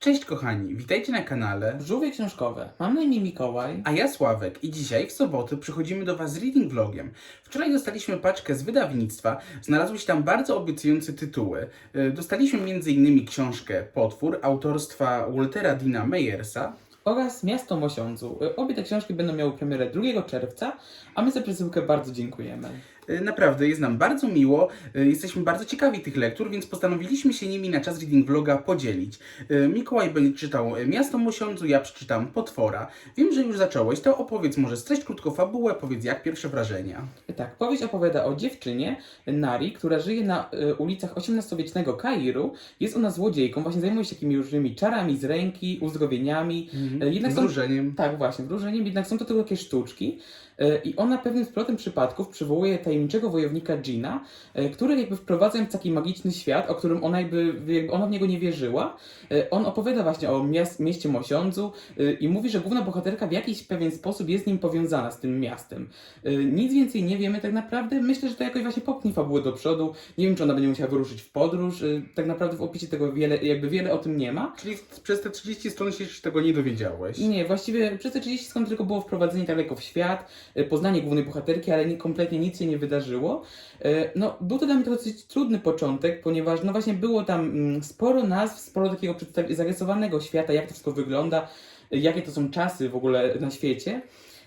Cześć kochani, witajcie na kanale. Żółwie książkowe. Mam na imię Mikołaj. A ja Sławek i dzisiaj w sobotę przychodzimy do Was z reading vlogiem. Wczoraj dostaliśmy paczkę z wydawnictwa, znalazły się tam bardzo obiecujące tytuły. Y, Dostaliśmy m.in. książkę Potwór autorstwa Waltera Dina Meyersa. Oraz Miasto Mosiądzu. Y, Obie te książki będą miały premierę 2 czerwca, a my za przesyłkę bardzo dziękujemy. Y, Naprawdę jest nam bardzo miło, y, jesteśmy bardzo ciekawi tych lektur, więc postanowiliśmy się nimi na czas reading vloga podzielić. Y, Mikołaj będzie czytał Miasto Mosiądzu, ja przeczytam Potwora. Wiem, że już zacząłeś, to opowiedz może streść krótko fabułę, powiedz jak pierwsze wrażenia. Tak, powieść opowiada o dziewczynie, Nari, która żyje na ulicach XVIII-wiecznego Kairu. Jest ona złodziejką, właśnie zajmuje się takimi różnymi czarami z ręki, uzdrowieniami. Jednak są Wzruszeniem. Tak, właśnie, wróżeniem, jednak są to tylko takie sztuczki. E, I ona pewnym splotem przypadków przywołuje tajemniczego wojownika Gina, e, który jakby wprowadza ją w taki magiczny świat, o którym ona jakby, jakby ona w niego nie wierzyła. E, On opowiada właśnie o miast, mieście Mosiądzu e, i mówi, że główna bohaterka w jakiś pewien sposób jest z nim powiązana, z tym miastem. Nic więcej nie wiemy tak naprawdę. Myślę, że to jakoś właśnie popchnie fabułę do przodu. Nie wiem, czy ona będzie musiała wyruszyć w podróż. Tak naprawdę w opisie tego wiele, jakby wiele o tym nie ma. Czyli przez te 30 stron się tego nie dowiedziałeś. Nie, właściwie przez te 30 sekund tylko było wprowadzenie daleko w świat, poznanie głównej bohaterki, ale nie, kompletnie nic się nie wydarzyło. Y, No, był to dla mnie dosyć trudny początek, ponieważ no właśnie było tam mm, sporo nazw, sporo takiego zarysowanego świata, jak to wszystko wygląda, jakie to są czasy w ogóle na świecie.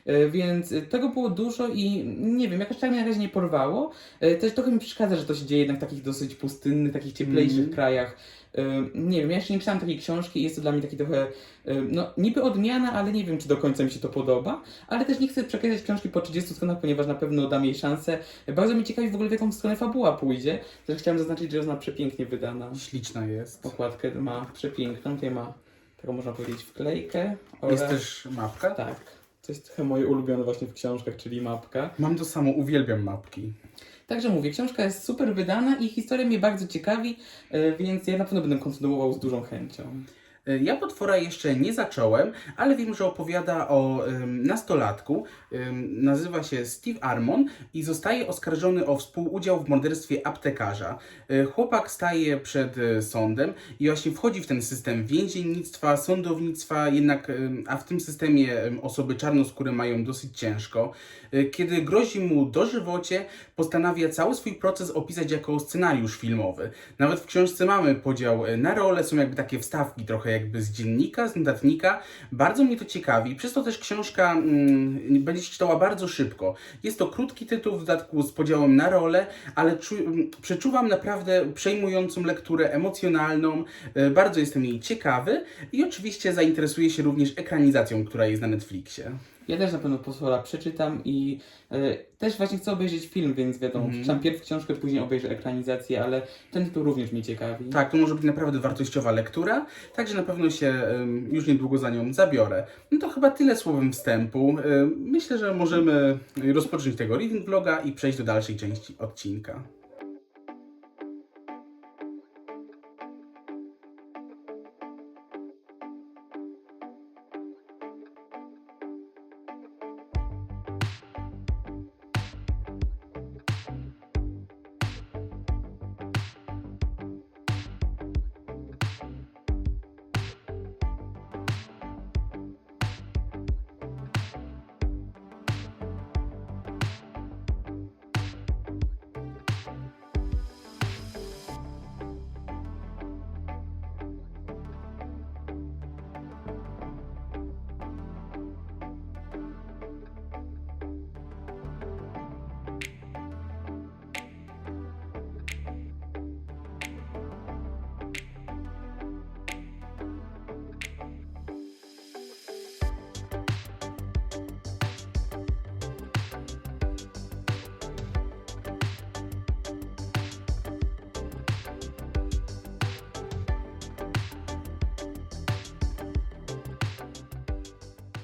Y, Więc tego było dużo i nie wiem, jakoś tak mnie na razie nie porwało. Y, Też trochę mi przeszkadza, że to się dzieje jednak w takich dosyć pustynnych, takich cieplejszych Mhm. krajach. Nie wiem, ja jeszcze nie czytałam takiej książki i jest to dla mnie taki trochę no, niby odmiana, ale nie wiem, czy do końca mi się to podoba. Ale też nie chcę przekreślać książki po 30 stronach, ponieważ na pewno dam jej szansę. Bardzo mnie ciekawi w ogóle, w jaką stronę fabuła pójdzie. Też chciałem zaznaczyć, że jest ona przepięknie wydana. Śliczna jest. Okładkę ma przepiękną, tutaj ma, taką można powiedzieć, wklejkę. Oraz, Jest też mapka? Tak, to jest trochę moje ulubione właśnie w książkach, czyli mapka. Mam to samo, uwielbiam mapki. Także mówię, książka jest super wydana i historia mnie bardzo ciekawi, y, więc ja na pewno będę kontynuował z dużą chęcią. Y, Ja potwora jeszcze nie zacząłem, ale wiem, że opowiada o ym, nastolatku. Ym, nazywa się Steve Armon i zostaje oskarżony o współudział w morderstwie aptekarza. Y, chłopak staje przed y, sądem i właśnie wchodzi w ten system więziennictwa, sądownictwa, jednak, a w tym systemie osoby czarnoskóre mają dosyć ciężko. Y, Kiedy grozi mu dożywocie, postanawia cały swój proces opisać jako scenariusz filmowy. Nawet w książce mamy podział na role, są jakby takie wstawki trochę jakby z dziennika, z notatnika. Bardzo mnie to ciekawi, przez to też książka mm, będzie czytała bardzo szybko. Jest to krótki tytuł, w dodatku z podziałem na role, ale czu, mm, przeczuwam naprawdę przejmującą lekturę emocjonalną. Y, Bardzo jestem jej ciekawy i oczywiście zainteresuję się również ekranizacją, która jest na Netflixie. Ja też na pewno posłora przeczytam i e, też właśnie chcę obejrzeć film, więc wiadomo, Mhm. przeczytam pierw książkę, później obejrzę ekranizację, ale ten tytuł również mnie ciekawi. Tak, to może być naprawdę wartościowa lektura, także na pewno się em, już niedługo za nią zabiorę. No to chyba tyle słowem wstępu. Em, Myślę, że możemy rozpocząć tego reading vloga i przejść do dalszej części odcinka.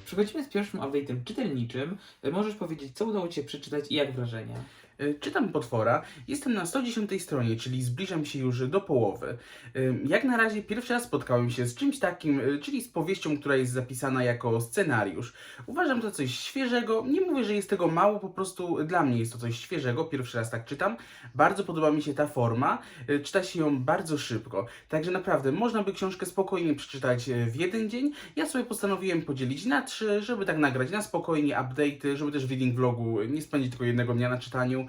Przechodzimy z pierwszym update'em czytelniczym. E, Możesz powiedzieć, co udało Ci się przeczytać i jak wrażenia? Y, Czytam potwora, jestem na 110 stronie, czyli zbliżam się już do połowy. Y, Jak na razie pierwszy raz spotkałem się z czymś takim, y, czyli z powieścią, która jest zapisana jako scenariusz. Uważam to coś świeżego, nie mówię, że jest tego mało, po prostu dla mnie jest to coś świeżego, pierwszy raz tak czytam. Bardzo podoba mi się ta forma, czyta się ją bardzo szybko, także naprawdę można by książkę spokojnie przeczytać w jeden dzień. Ja sobie postanowiłem podzielić na trzy, żeby tak nagrać na spokojnie update'y, żeby też w reading vlogu nie spędzić tylko jednego dnia na czytaniu.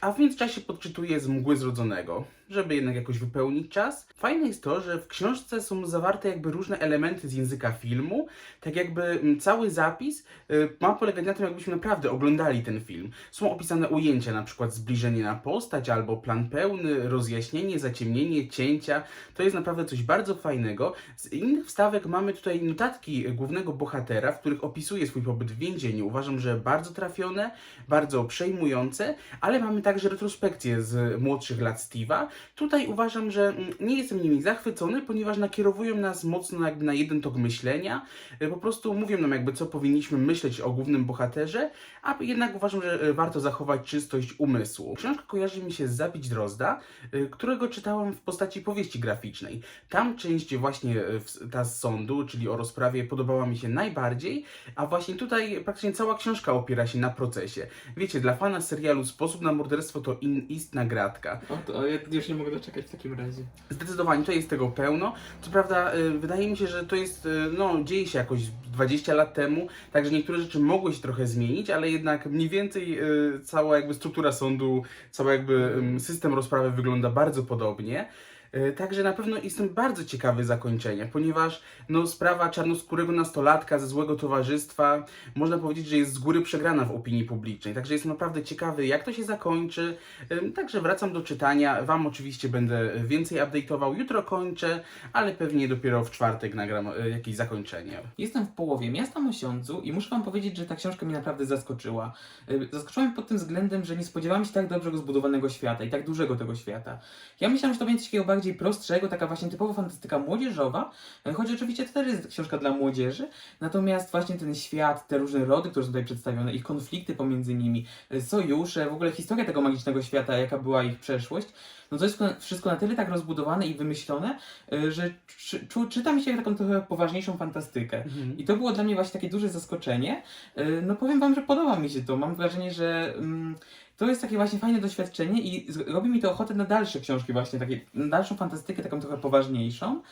A w międzyczasie podczytuję z mgły zrodzonego, żeby jednak jakoś wypełnić czas. Fajne jest to, że w książce są zawarte jakby różne elementy z języka filmu, tak jakby cały zapis y, ma polegać na tym, jakbyśmy naprawdę oglądali ten film. Są opisane ujęcia, na przykład zbliżenie na postać, albo plan pełny, rozjaśnienie, zaciemnienie, cięcia. To jest naprawdę coś bardzo fajnego. Z innych wstawek mamy tutaj notatki głównego bohatera, w których opisuje swój pobyt w więzieniu. Uważam, że bardzo trafione, bardzo przejmujące, ale mamy także retrospekcje z młodszych lat Steve'a. Tutaj uważam, że mm, nie jestem nimi zachwycony, ponieważ nakierowują nas mocno jakby na jeden tok myślenia. Y, Po prostu mówią nam jakby co powinniśmy myśleć o głównym bohaterze, a jednak uważam, że y, warto zachować czystość umysłu. Książka kojarzy mi się z Zabić Drozda, y, którego czytałem w postaci powieści graficznej. Tam część właśnie w- ta z sądu, czyli o rozprawie, podobała mi się najbardziej, a właśnie tutaj praktycznie cała książka opiera się na procesie. Wiecie, dla fana serialu Sposób na morderstwo to in, istna gratka. O, to ja już nie mogę doczekać w takim razie. Zdecydowanie to jest tego pełno. Co prawda, wydaje mi się, że to jest, no, dzieje się jakoś 20 lat temu, także niektóre rzeczy mogły się trochę zmienić, ale jednak mniej więcej y, cała jakby struktura sądu, cały jakby system rozprawy wygląda bardzo podobnie. Y, Także na pewno jestem bardzo ciekawy zakończenia, ponieważ no, sprawa czarnoskórego nastolatka ze złego towarzystwa można powiedzieć, że jest z góry przegrana w opinii publicznej. Także jestem naprawdę ciekawy, jak to się zakończy. Także wracam do czytania. Wam oczywiście będę więcej update'ował. Jutro kończę, ale pewnie dopiero w czwartek nagram y, jakieś zakończenie. Jestem w połowie Miasta Mosiądzu i muszę wam powiedzieć, że ta książka mnie naprawdę zaskoczyła. Y, Zaskoczyła mnie pod tym względem, że nie spodziewałam się tak dobrze zbudowanego świata i tak dużego tego świata. Ja myślałam, że to będzie takiego bardziej prostszego, taka właśnie typowa fantastyka młodzieżowa, y, choć oczywiście to też jest książka dla młodzieży, natomiast właśnie ten świat, te różne rody, które są tutaj przedstawione, ich konflikty pomiędzy nimi, y, sojusze, w ogóle historia tego magicznego świata, jaka była ich przeszłość, no to jest wszystko na tyle tak rozbudowane i wymyślone, y, że czy, czu, czyta mi się taką trochę poważniejszą fantastykę. I to było dla mnie właśnie takie duże zaskoczenie. No powiem wam, że podoba mi się to. Mam wrażenie, że mm, to jest takie właśnie fajne doświadczenie i robi mi to ochotę na dalsze książki właśnie, takie, na dalszą fantastykę, taką trochę poważniejszą.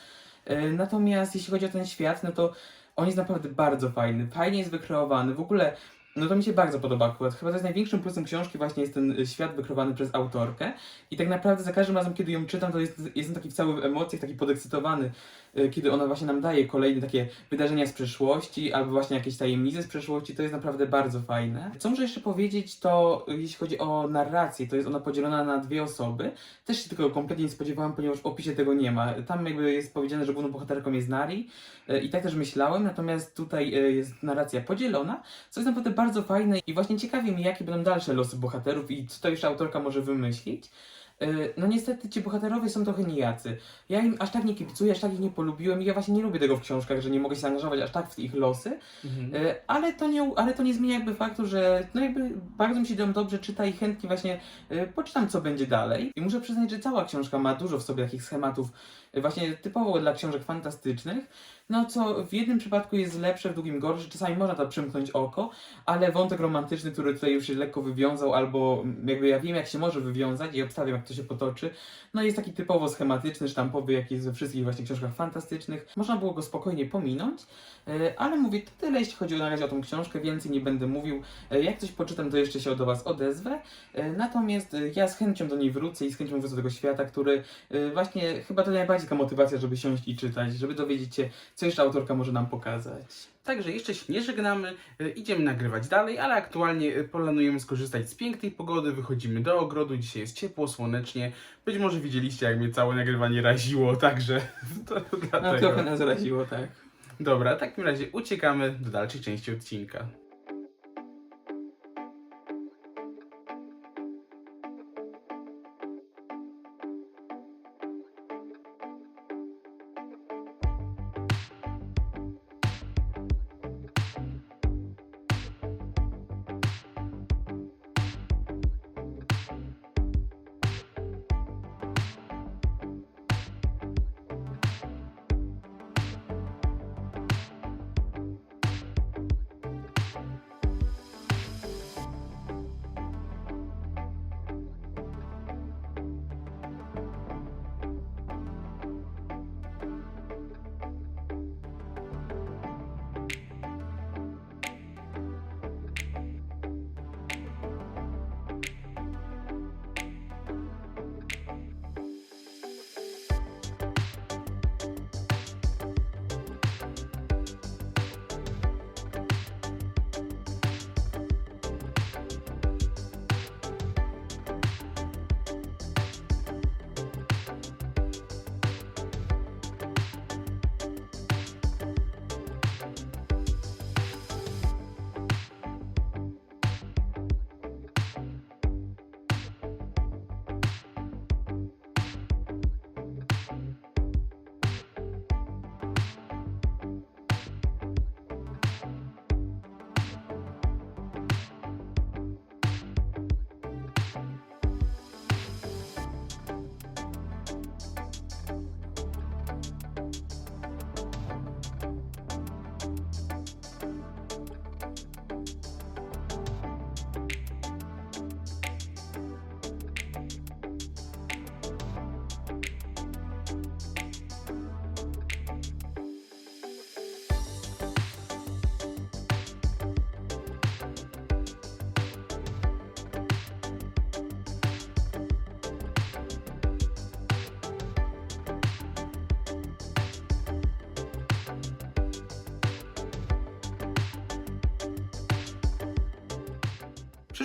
Y, Natomiast jeśli chodzi o ten świat, no to on jest naprawdę bardzo fajny, fajnie jest wykreowany. W ogóle no to mi się bardzo podoba akurat. Chyba to jest największym plusem książki właśnie jest ten y, świat wykreowany przez autorkę. I tak naprawdę za każdym razem, kiedy ją czytam, to jest, jestem taki w całych emocjach, taki podekscytowany, y, kiedy ona właśnie nam daje kolejne takie wydarzenia z przeszłości, albo właśnie jakieś tajemnice z przeszłości, to jest naprawdę bardzo fajne. Co muszę jeszcze powiedzieć, to jeśli chodzi o narrację, to jest ona podzielona na dwie osoby. Też się tego kompletnie nie spodziewałam, ponieważ w opisie tego nie ma. Tam jakby jest powiedziane, że główną bohaterką jest Nari y, i tak też myślałem, natomiast tutaj jest narracja podzielona, co jest naprawdę bardzo fajne i właśnie ciekawi mnie, jakie będą dalsze losy bohaterów i co to jeszcze autorka może wymyślić. Y, No niestety ci bohaterowie są trochę nijacy. Ja im aż tak nie kibicuję, aż tak ich nie polubiłem i ja właśnie nie lubię tego w książkach, że nie mogę się zaangażować aż tak w ich losy. Mhm. Y, Ale to, nie, ale to nie zmienia jakby faktu, że no jakby bardzo mi się dobrze czyta i chętnie właśnie y, poczytam co będzie dalej. I muszę przyznać, że cała książka ma dużo w sobie takich schematów właśnie typowo dla książek fantastycznych. No co w jednym przypadku jest lepsze, w drugim gorsze, czasami można to przymknąć oko, ale wątek romantyczny, który tutaj już się lekko wywiązał, albo mm, jakby ja wiem jak się może wywiązać i obstawiam jak to się potoczy, no jest taki typowo schematyczny, sztampowy, jak jest we wszystkich właśnie książkach fantastycznych. Można było go spokojnie pominąć, ale mówię, to tyle jeśli chodzi na razie o tą książkę, więcej nie będę mówił. E, Jak coś poczytam, to jeszcze się do Was odezwę. E, Natomiast e, ja z chęcią do niej wrócę i z chęcią wrócę do tego świata, który e, właśnie chyba to najbardziej taka motywacja, żeby siąść i czytać, żeby dowiedzieć się, co jeszcze autorka może nam pokazać. Także jeszcze się nie żegnamy, idziemy nagrywać dalej, ale aktualnie planujemy skorzystać z pięknej pogody, wychodzimy do ogrodu, dzisiaj jest ciepło, słonecznie. Być może widzieliście, jak mnie całe nagrywanie raziło, także to No dlatego. trochę nas raziło, tak. Dobra, w takim razie uciekamy do dalszej części odcinka.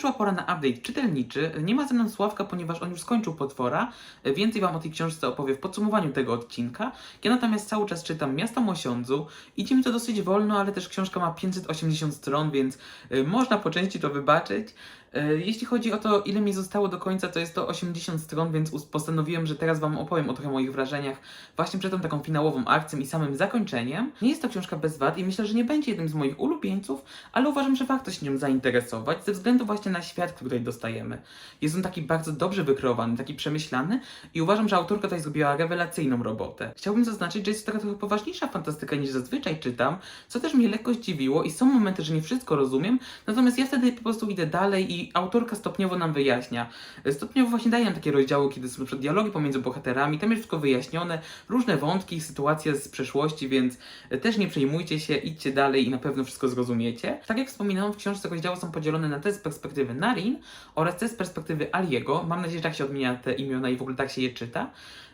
Przyszła pora na update czytelniczy. Nie ma ze mną Sławka, ponieważ on już skończył potwora. Więcej Wam o tej książce opowie w podsumowaniu tego odcinka. Ja natomiast cały czas czytam Miasto Mosiądzu. Idzie mi to dosyć wolno, ale też książka ma 580 stron, więc y, można po części to wybaczyć. Y, Jeśli chodzi o to, ile mi zostało do końca, to jest to 80 stron, więc postanowiłem, że teraz Wam opowiem o trochę moich wrażeniach właśnie przed tą taką finałową akcją i samym zakończeniem. Nie jest to książka bez wad i myślę, że nie będzie jednym z moich ulubieńców, ale uważam, że warto się nią zainteresować ze względu właśnie na świat, który tutaj dostajemy. Jest on taki bardzo dobrze wykreowany, taki przemyślany i uważam, że autorka tutaj zrobiła rewelacyjną robotę. Chciałbym zaznaczyć, że jest to taka trochę poważniejsza fantastyka niż zazwyczaj czytam, co też mnie lekko zdziwiło i są momenty, że nie wszystko rozumiem, natomiast ja wtedy po prostu idę dalej i autorka stopniowo nam wyjaśnia. Stopniowo właśnie daje nam takie rozdziały, kiedy są przykład dialogi pomiędzy bohaterami, tam jest wszystko wyjaśnione, różne wątki, sytuacje z przeszłości, więc też nie przejmujcie się, idźcie dalej i na pewno wszystko zrozumiecie. Tak jak wspominałam, w książce rozdziały są podzielone na te z perspektywy Narin oraz te z perspektywy Aliego. Mam nadzieję, że tak się odmienia te imiona i w ogóle tak się je czyta.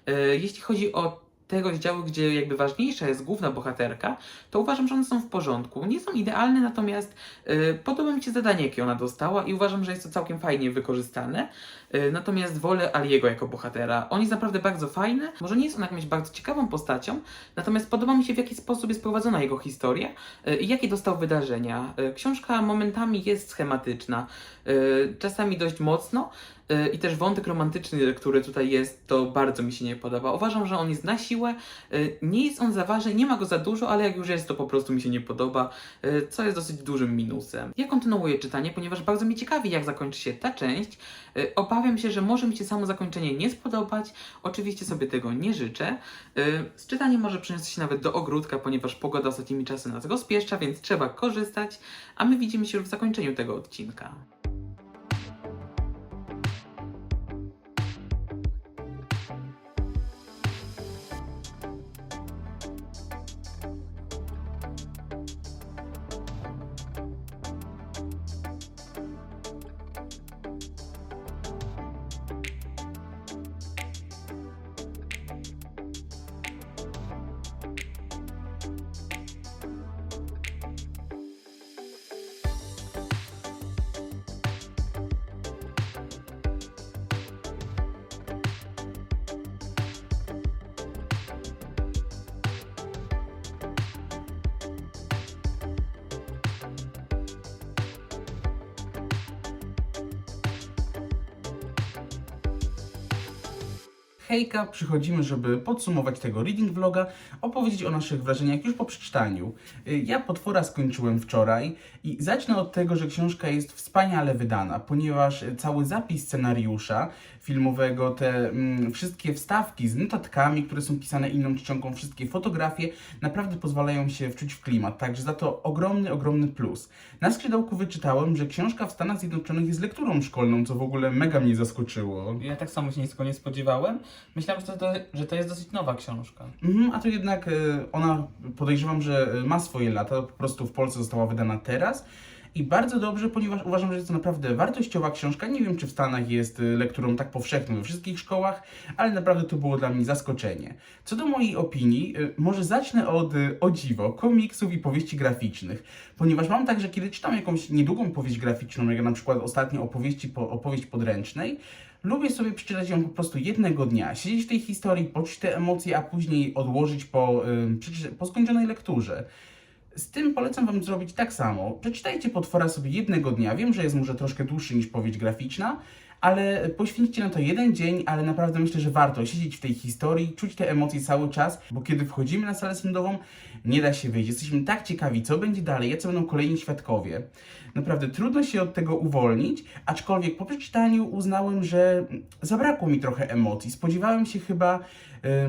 E, Jeśli chodzi o te rozdziały, gdzie jakby ważniejsza jest główna bohaterka, to uważam, że one są w porządku. Nie są idealne, natomiast e, podoba mi się zadanie, jakie ona dostała i uważam, że jest to całkiem fajnie wykorzystane. E, Natomiast wolę Aliego jako bohatera. On jest naprawdę bardzo fajny. Może nie jest on jakąś bardzo ciekawą postacią, natomiast podoba mi się w jaki sposób jest prowadzona jego historia e, i jakie dostał wydarzenia. E, Książka momentami jest schematyczna, czasami dość mocno. e, I też wątek romantyczny, który tutaj jest, to bardzo mi się nie podoba. Uważam, że on jest na siłę. e, Nie jest on za ważny, nie ma go za dużo, ale jak już jest, to po prostu mi się nie podoba, co jest dosyć dużym minusem. Ja kontynuuję czytanie, ponieważ bardzo mnie ciekawi, jak zakończy się ta część. Obawiam się, że może mi się samo zakończenie nie spodobać. Oczywiście sobie tego nie życzę. Z czytaniem może przeniosę się nawet do ogródka, ponieważ pogoda ostatnimi czasy nas rozpieszcza, więc trzeba korzystać. A my widzimy się już w zakończeniu tego odcinka. Hejka, przychodzimy, żeby podsumować tego reading vloga, opowiedzieć o naszych wrażeniach już po przeczytaniu. Ja potwora skończyłem wczoraj i zacznę od tego, że książka jest wspaniale wydana, ponieważ cały zapis scenariusza filmowego, te mm, wszystkie wstawki z notatkami, które są pisane inną czcionką, wszystkie fotografie naprawdę pozwalają się wczuć w klimat, także za to ogromny, ogromny plus. Na skrzydełku wyczytałem, że książka w Stanach Zjednoczonych jest lekturą szkolną, co w ogóle mega mnie zaskoczyło. Ja tak samo się niczego nie spodziewałem. Myślałem, że to, że to jest dosyć nowa książka. Mhm, a to jednak e, ona podejrzewam, że e, ma swoje lata, po prostu w Polsce została wydana teraz. I bardzo dobrze, ponieważ uważam, że jest to naprawdę wartościowa książka. Nie wiem, czy w Stanach jest e, lekturą tak powszechną we wszystkich szkołach, ale naprawdę to było dla mnie zaskoczenie. Co do mojej opinii, może zacznę od, o dziwo, komiksów i powieści graficznych. Ponieważ mam tak, że kiedy czytam jakąś niedługą powieść graficzną, jak na przykład ostatnio opowieści, po, opowieść podręcznej, Lubię sobie przeczytać ją po prostu jednego dnia, siedzieć w tej historii, poczuć te emocje, a później odłożyć po, przeczy- po skończonej lekturze. Z tym polecam Wam zrobić tak samo. Przeczytajcie Potwora sobie jednego dnia. Wiem, że jest może troszkę dłuższy niż powieść graficzna, ale poświęćcie na to jeden dzień, ale naprawdę myślę, że warto siedzieć w tej historii, czuć te emocje cały czas, bo kiedy wchodzimy na salę sądową, nie da się wyjść. Jesteśmy tak ciekawi, co będzie dalej, jacy będą kolejni świadkowie. Naprawdę trudno się od tego uwolnić, aczkolwiek po przeczytaniu uznałem, że zabrakło mi trochę emocji. Spodziewałem się chyba,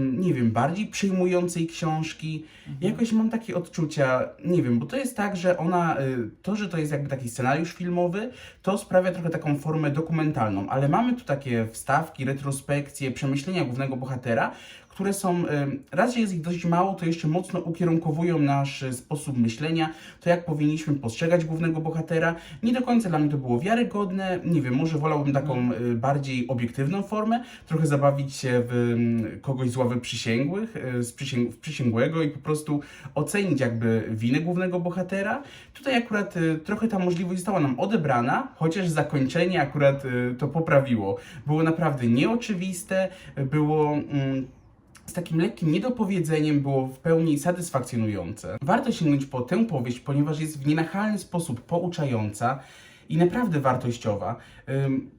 nie wiem, bardziej przejmującej książki. Jakoś mam takie odczucia, nie wiem, bo to jest tak, że ona, y, to, że to jest jakby taki scenariusz filmowy, to sprawia trochę taką formę dokumentalną, ale mamy tu takie wstawki, retrospekcje, przemyślenia głównego bohatera, które są, raz, że jest ich dość mało, to jeszcze mocno ukierunkowują nasz e, sposób myślenia, to jak powinniśmy postrzegać głównego bohatera. Nie do końca dla mnie to było wiarygodne, nie wiem, może wolałbym taką e, bardziej obiektywną formę, trochę zabawić się w kogoś z ławy przysięgłych, e, z przysięg- w przysięgłego i po prostu ocenić jakby winę głównego bohatera. Tutaj akurat trochę ta możliwość została nam odebrana, chociaż zakończenie akurat to poprawiło. Było naprawdę nieoczywiste, było mm, z takim lekkim niedopowiedzeniem, było w pełni satysfakcjonujące. Warto sięgnąć po tę powieść, ponieważ jest w nienachalny sposób pouczająca i naprawdę wartościowa.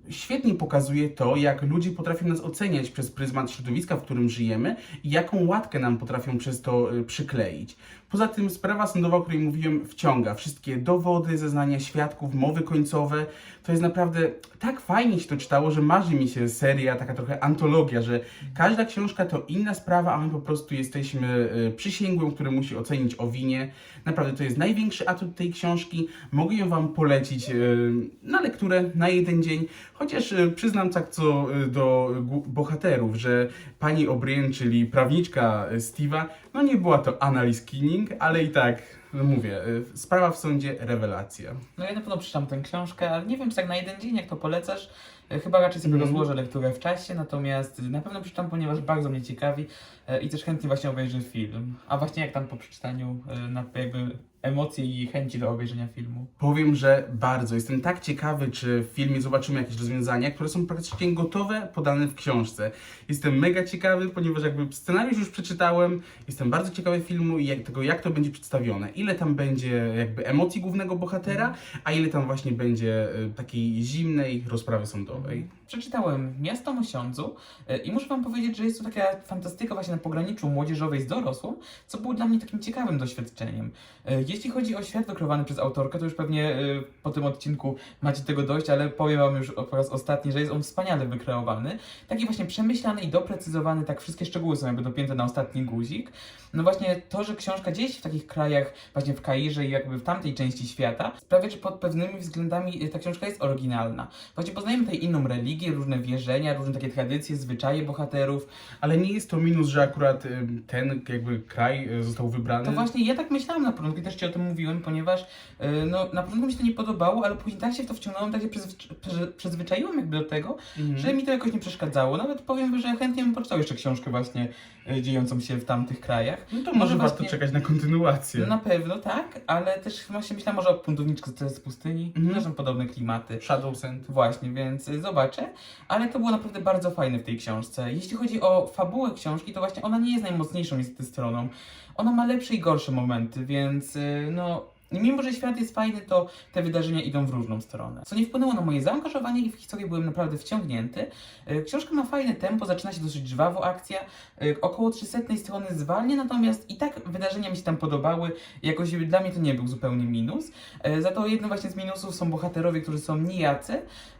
Świetnie pokazuje to, jak ludzie potrafią nas oceniać przez pryzmat środowiska, w którym żyjemy i jaką łatkę nam potrafią przez to y, przykleić. Poza tym sprawa sądowa, o której mówiłem, wciąga. Wszystkie dowody, zeznania świadków, mowy końcowe. To jest naprawdę tak fajnie się to czytało, że marzy mi się seria, taka trochę antologia, że każda książka to inna sprawa, a my po prostu jesteśmy y, przysięgłym, który musi ocenić o winie. Naprawdę to jest największy atut tej książki. Mogę ją Wam polecić y, na lekturę, na jeden dzień. Chociaż y, przyznam tak co y, do bohaterów, że pani O'Brien, czyli prawniczka y, Steve'a, no nie była to Annalise Kinning, ale i tak, no mówię, sprawa w sądzie, rewelacja. No ja na pewno przeczytam tę książkę, ale nie wiem czy tak na jeden dzień, jak to polecasz. E, Chyba raczej sobie Mhm. rozłożę lekturę w czasie, natomiast na pewno przeczytam, ponieważ bardzo mnie ciekawi e, i też chętnie właśnie obejrzę film. A właśnie jak tam po przeczytaniu, e, na jakby emocje i chęci do obejrzenia filmu. Powiem, że bardzo. Jestem tak ciekawy, czy w filmie zobaczymy jakieś rozwiązania, które są praktycznie gotowe, podane w książce. Jestem mega ciekawy, ponieważ jakby scenariusz już przeczytałem, jestem bardzo ciekawy filmu i jak, tego, jak to będzie przedstawione. Ile tam będzie jakby emocji głównego bohatera, a ile tam właśnie będzie takiej zimnej rozprawy sądowej. Przeczytałem Miasto Mosiądzu e, i muszę Wam powiedzieć, że jest to taka fantastyka właśnie na pograniczu młodzieżowej z dorosłą, co było dla mnie takim ciekawym doświadczeniem. E, Jeśli chodzi o świat wykreowany przez autorkę, to już pewnie e, po tym odcinku macie tego dość, ale powiem Wam już po raz ostatni, że jest on wspaniale wykreowany. Taki właśnie przemyślany i doprecyzowany, tak wszystkie szczegóły są jakby dopięte na ostatni guzik. No właśnie to, że książka dzieje się w takich krajach, właśnie w Kairze i jakby w tamtej części świata, sprawia, że pod pewnymi względami ta książka jest oryginalna. Właśnie poznajemy tutaj inną religię, różne wierzenia, różne takie tradycje, zwyczaje bohaterów. Ale nie jest to minus, że akurat y, ten jakby kraj y, został wybrany. To właśnie ja tak myślałam na początku i też Ci o tym mówiłem, ponieważ e, no, na początku mi się to nie podobało, ale później tak się w to wciągnąłem, tak się przyzwycz- przyzwycz- przyzwyczaiłem jakby do tego, Mhm. że mi to jakoś nie przeszkadzało. Nawet powiem, że chętnie bym poczytał jeszcze książkę właśnie e, dziejącą się w tamtych krajach. No to może może warto właśnie- czekać na kontynuację. Na pewno tak, ale też właśnie myślałam może o Puntowniczce z pustyni, Mhm. też są podobne klimaty. Shadow Sand. Właśnie, więc y, zobaczę, ale to było naprawdę bardzo fajne w tej książce. Jeśli chodzi o fabułę książki, to właśnie ona nie jest najmocniejszą niestety stroną. Ona ma lepsze i gorsze momenty, więc y, Mimo, że świat jest fajny, to te wydarzenia idą w różną stronę. Co nie wpłynęło na moje zaangażowanie i w historię byłem naprawdę wciągnięty. Y, Książka ma fajne tempo, zaczyna się dosyć żwawo akcja. Y, Około 300 strony zwalnia, natomiast i tak wydarzenia mi się tam podobały. Jakoś dla mnie to nie był zupełnie minus. E, Za to jednym właśnie z minusów są bohaterowie, którzy są nijacy.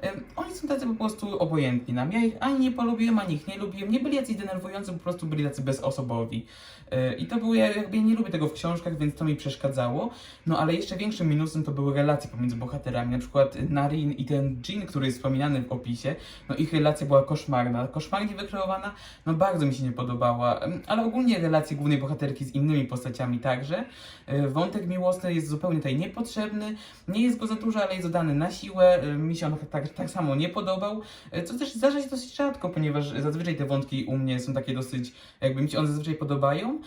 E, Oni są tacy po prostu obojętni nam. Ja ich ani nie polubiłem, ani ich nie lubiłem. Nie byli jacyś denerwujący, po prostu byli tacy bezosobowi. E, I to było, ja jakby ja nie lubię tego w książkach, więc to mi przeszkadzało. No ale jeszcze większym minusem to były relacje pomiędzy bohaterami. Na przykład Narin i ten Jin, który jest wspominany w opisie. No ich relacja była koszmarna. Koszmarnie wykreowana, no bardzo mi się nie podobała. Em, Ale ogólnie relacje głównej bohaterki z innymi postaciami także. E, Wątek miłosny jest zupełnie tutaj niepotrzebny. Nie jest go za dużo, ale jest dodany na siłę. Y, Mi się on tak, tak samo nie podobał, y, co też zdarza się dosyć rzadko, ponieważ zazwyczaj te wątki u mnie są takie dosyć, jakby mi się one zazwyczaj podobają,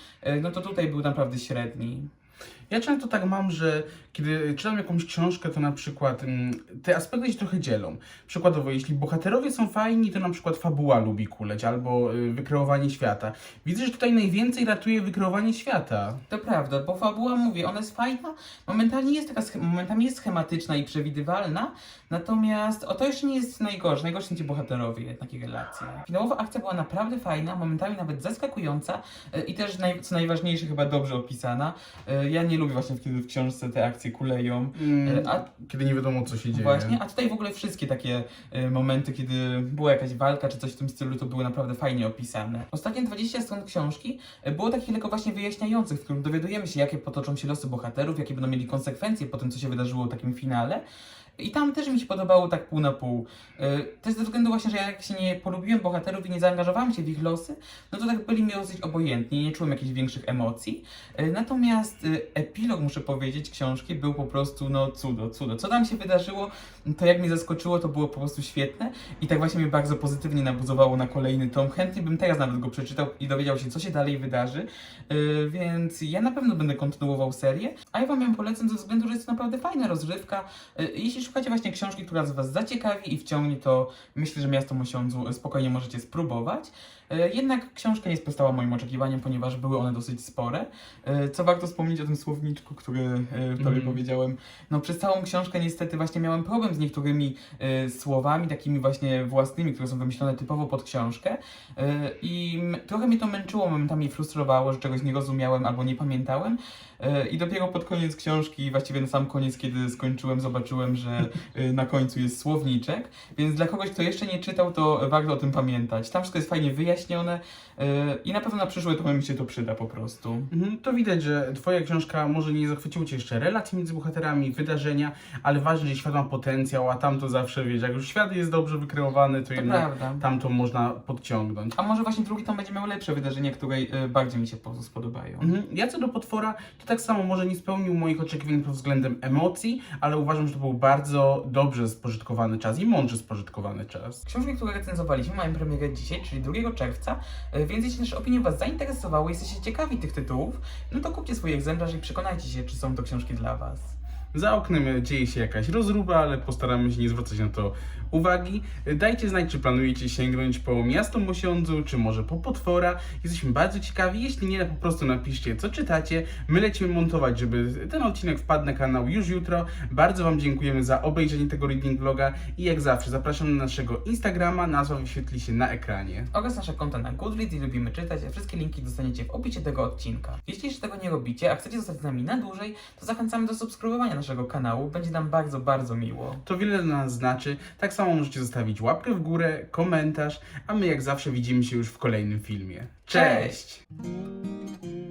no to tutaj był naprawdę średni. Ja często tak mam, że kiedy czytam jakąś książkę, to na przykład mm, te aspekty się trochę dzielą. Przykładowo, jeśli bohaterowie są fajni, to na przykład fabuła lubi kuleć, albo y, wykreowanie świata. Widzę, że tutaj najwięcej ratuje wykreowanie świata. To prawda, bo fabuła, mówię, ona jest fajna, momentami jest taka, momentami jest schematyczna i przewidywalna, natomiast o to jeszcze nie jest najgorsze, najgorsze są ci bohaterowie i relacje. Finałowa akcja była naprawdę fajna, momentami nawet zaskakująca y, i też, co najważniejsze, chyba dobrze opisana. Y, Ja nie lubię właśnie, kiedy w książce te akcje kuleją, Mm, Y, a kiedy nie wiadomo, co się dzieje. Właśnie, a tutaj w ogóle wszystkie takie y, momenty, kiedy była jakaś walka czy coś w tym stylu, to były naprawdę fajnie opisane. Ostatnie 20 stron książki y, było takich lekko właśnie wyjaśniających, w którym dowiadujemy się, jakie potoczą się losy bohaterów, jakie będą mieli konsekwencje po tym, co się wydarzyło w takim finale. I tam też mi się podobało tak pół na pół. Yy, Też ze względu właśnie, że ja jak się nie polubiłem bohaterów i nie zaangażowałem się w ich losy, no to tak byli mi dosyć obojętni, nie czułem jakichś większych emocji. Yy, Natomiast yy, epilog, muszę powiedzieć, książki był po prostu no cudo, cudo. Co tam się wydarzyło, to jak mnie zaskoczyło, to było po prostu świetne i tak właśnie mnie bardzo pozytywnie nabuzowało na kolejny tom. Chętnie bym teraz nawet go przeczytał i dowiedział się, co się dalej wydarzy, więc ja na pewno będę kontynuował serię, a ja wam ją polecam ze względu, że jest to naprawdę fajna rozrywka. Yy, Jeśli szukacie właśnie książki, która was zaciekawi i wciągnie, to myślę, że Miasto Mosiądzu spokojnie możecie spróbować. Yy, Jednak książka nie sprostała moim oczekiwaniom, ponieważ były one dosyć spore. Yy, Co warto wspomnieć o tym słowniczku, który yy, tobie Mhm. powiedziałem. No przez całą książkę niestety właśnie miałem problem z niektórymi słowami, takimi właśnie własnymi, które są wymyślone typowo pod książkę. I trochę mnie to męczyło, momentami frustrowało, że czegoś nie rozumiałem albo nie pamiętałem. I dopiero pod koniec książki, właściwie na sam koniec, kiedy skończyłem, zobaczyłem, że na końcu jest słowniczek. Więc dla kogoś, kto jeszcze nie czytał, to warto o tym pamiętać. Tam wszystko jest fajnie wyjaśnione yy, i na pewno na przyszłe to mi się to przyda po prostu. Mhm, To widać, że twoja książka może nie zachwyciło cię jeszcze relacji między bohaterami, wydarzenia, ale ważne, że świat ma potencjał, a tam to zawsze, wiesz, jak już świat jest dobrze wykreowany, to, To jednak prawda. tam to można podciągnąć. A może właśnie drugi tam będzie miał lepsze wydarzenia, które yy, bardziej mi się po- spodobają. Mhm. Ja co do potwora, to tak samo może nie spełnił moich oczekiwań pod względem emocji, ale uważam, że to był bardzo dobrze spożytkowany czas i mądrze spożytkowany czas. Książki, które recenzowaliśmy, mają premierę dzisiaj, czyli 2 czerwca, e, więc jeśli nasze opinie Was zainteresowały, jesteście ciekawi tych tytułów, no to kupcie swój egzemplarz i przekonajcie się, czy są to książki dla Was. Za oknem dzieje się jakaś rozruba, ale postaramy się nie zwracać na to uwagi. Dajcie znać, czy planujecie sięgnąć po Miasto Mosiądzu, czy może po Potwora. Jesteśmy bardzo ciekawi. Jeśli nie, po prostu napiszcie, co czytacie. My lecimy montować, żeby ten odcinek wpadł na kanał już jutro. Bardzo Wam dziękujemy za obejrzenie tego reading vloga i jak zawsze zapraszam na naszego Instagrama. Nazwa wyświetli się na ekranie. Oraz nasze konta na Goodreads i Lubimy Czytać, a wszystkie linki dostaniecie w opisie tego odcinka. Jeśli jeszcze tego nie robicie, a chcecie zostać z nami na dłużej, to zachęcamy do subskrybowania naszego kanału, będzie nam bardzo, bardzo miło. To wiele dla nas znaczy. Tak samo możecie zostawić łapkę w górę, komentarz, a my jak zawsze widzimy się już w kolejnym filmie. Cześć! Cześć!